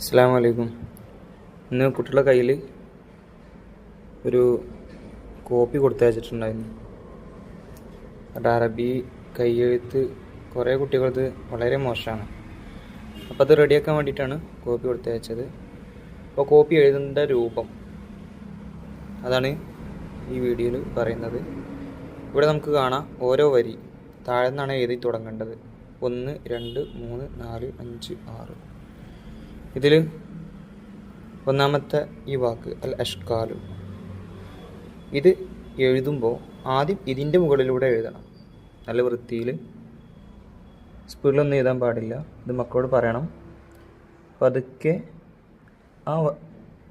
അസ്സാം വലൈക്കും ഇന്ന് കുട്ടികളുടെ കയ്യിൽ ഒരു കോപ്പി കൊടുത്തയച്ചിട്ടുണ്ടായിരുന്നു അത് അറബി കയ്യെഴുത്ത് കുറേ കുട്ടികളത് വളരെ മോശമാണ്. അപ്പോൾ അത് റെഡിയാക്കാൻ വേണ്ടിയിട്ടാണ് കോപ്പി കൊടുത്തയച്ചത് അപ്പോൾ കോപ്പി എഴുതേണ്ട രൂപം അതാണ് ഈ വീഡിയോയിൽ പറയുന്നത്. ഇവിടെ നമുക്ക് കാണാം ഓരോ വരി. താഴെ നിന്നാണ് എഴുതി തുടങ്ങേണ്ടത്. ഒന്ന് രണ്ട് മൂന്ന് നാല് അഞ്ച് ആറ്. ഇതിൽ ഒന്നാമത്തെ ഈ വാക്ക് അൽ അഷ്കാലു. ഇത് എഴുതുമ്പോൾ ആദ്യം ഇതിന്റെ മുകളിലൂടെ എഴുതണം. നല്ല വൃത്തിയിൽ സ്പീഡിലൊന്നും എഴുതാൻ പാടില്ല. ഇത് മക്കളോട് പറയണം. പതുക്കെ ആ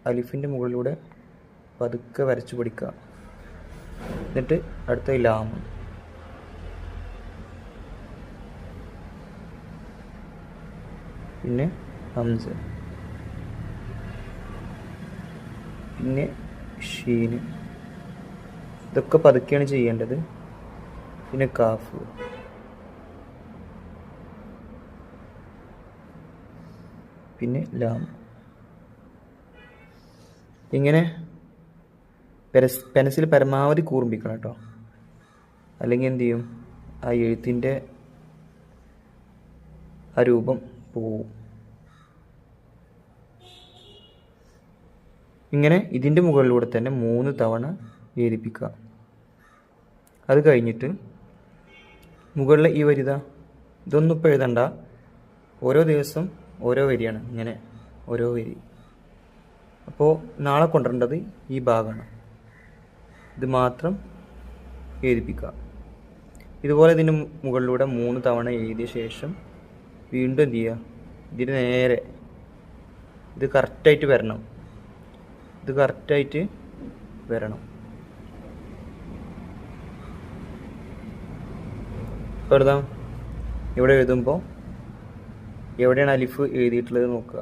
അലിഫിന്റെ മുകളിലൂടെ പതുക്കെ വരച്ചു പിടിക്കുക. എന്നിട്ട് അടുത്ത ലാം പിന്നെ ഹംസ. പിന്നെ ഷീന്. ഇതൊക്കെ പതുക്കെയാണ് ചെയ്യേണ്ടത്. പിന്നെ കാഫ്. പിന്നെ ലാം. ഇങ്ങനെ പെൻസിൽ പരമാവധി കൂർമ്പിക്കണം കേട്ടോ. അല്ലെങ്കിൽ എന്തു ചെയ്യും? ആ എഴുത്തിന്റെ ആ രൂപം പോവും. ഇങ്ങനെ ഇതിന്റെ മുകളിലൂടെ തന്നെ മൂന്ന് തവണ വേദിപ്പിക്കുക. അത് കഴിഞ്ഞിട്ട് മുകളിലെ ഈ വരിത. ഇതൊന്നും ഇപ്പോൾ എഴുതണ്ട. ഓരോ ദിവസം ഓരോ വരിയാണ്. ഇങ്ങനെ ഓരോ വരി. അപ്പോൾ നാളെ കൊണ്ടുവരേണ്ടത് ഈ ഭാഗമാണ്. ഇത് മാത്രം എഴുതിപ്പിക്കുക ഇതുപോലെ ഇതിന് മുകളിലൂടെ മൂന്ന് തവണ എഴുതിയ ശേഷം വീണ്ടും എന്ത് ചെയ്യുക? ഇതിന് നേരെ ഇത് കറക്റ്റായിട്ട് വരണം. ഇത് കറക്റ്റായിട്ട് വരണം. എഴുതാം ഇവിടെ എഴുതുമ്പോൾ എവിടെയാണ് അലിഫ് എഴുതിയിട്ടുള്ളത് നോക്കുക.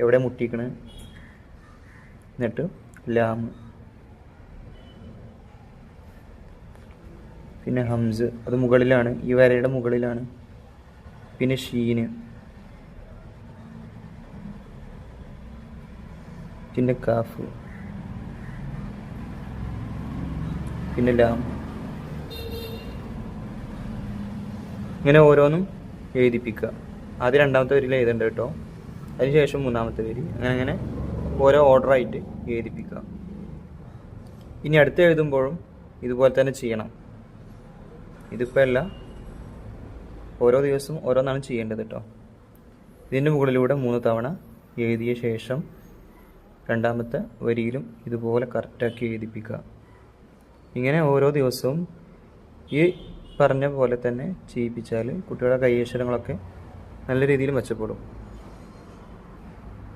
എവിടെ മുട്ടിക്കണ്? എന്നിട്ട് ലാം. പിന്നെ ഹംസ് അത് മുകളിലാണ്. ഈ വരയുടെ മുകളിലാണ്. പിന്നെ ഷീന്. പിന്നെ കാഫ് പിന്നെ ലാം. ഇങ്ങനെ ഓരോന്നും എഴുതിപ്പിക്കുക. ആദ്യ രണ്ടാമത്തെ വരിയിൽ എഴുതണ്ട കേട്ടോ. അതിനുശേഷം മൂന്നാമത്തെ വരി. അങ്ങനെ അങ്ങനെ ഓരോ ഓർഡറായിട്ട് എഴുതിപ്പിക്കുക. ഇനി അടുത്ത് എഴുതുമ്പോഴും ഇതുപോലെ തന്നെ ചെയ്യണം. ഇതിപ്പോൾ അല്ല ഓരോ ദിവസവും ഓരോന്നാണ് ചെയ്യേണ്ടത് കേട്ടോ. ഇതിന്റെ മുകളിലൂടെ മൂന്ന് തവണ എഴുതിയ ശേഷം രണ്ടാമത്തെ വരിയിലും ഇതുപോലെ കറക്റ്റാക്കി എഴുതിപ്പിക്കുക. ഇങ്ങനെ ഓരോ ദിവസവും ഈ പറഞ്ഞ പോലെ തന്നെ ചെയ്യിപ്പിച്ചാൽ കുട്ടികളുടെ കൈയക്ഷരങ്ങളൊക്കെ നല്ല രീതിയിൽ മെച്ചപ്പെടും.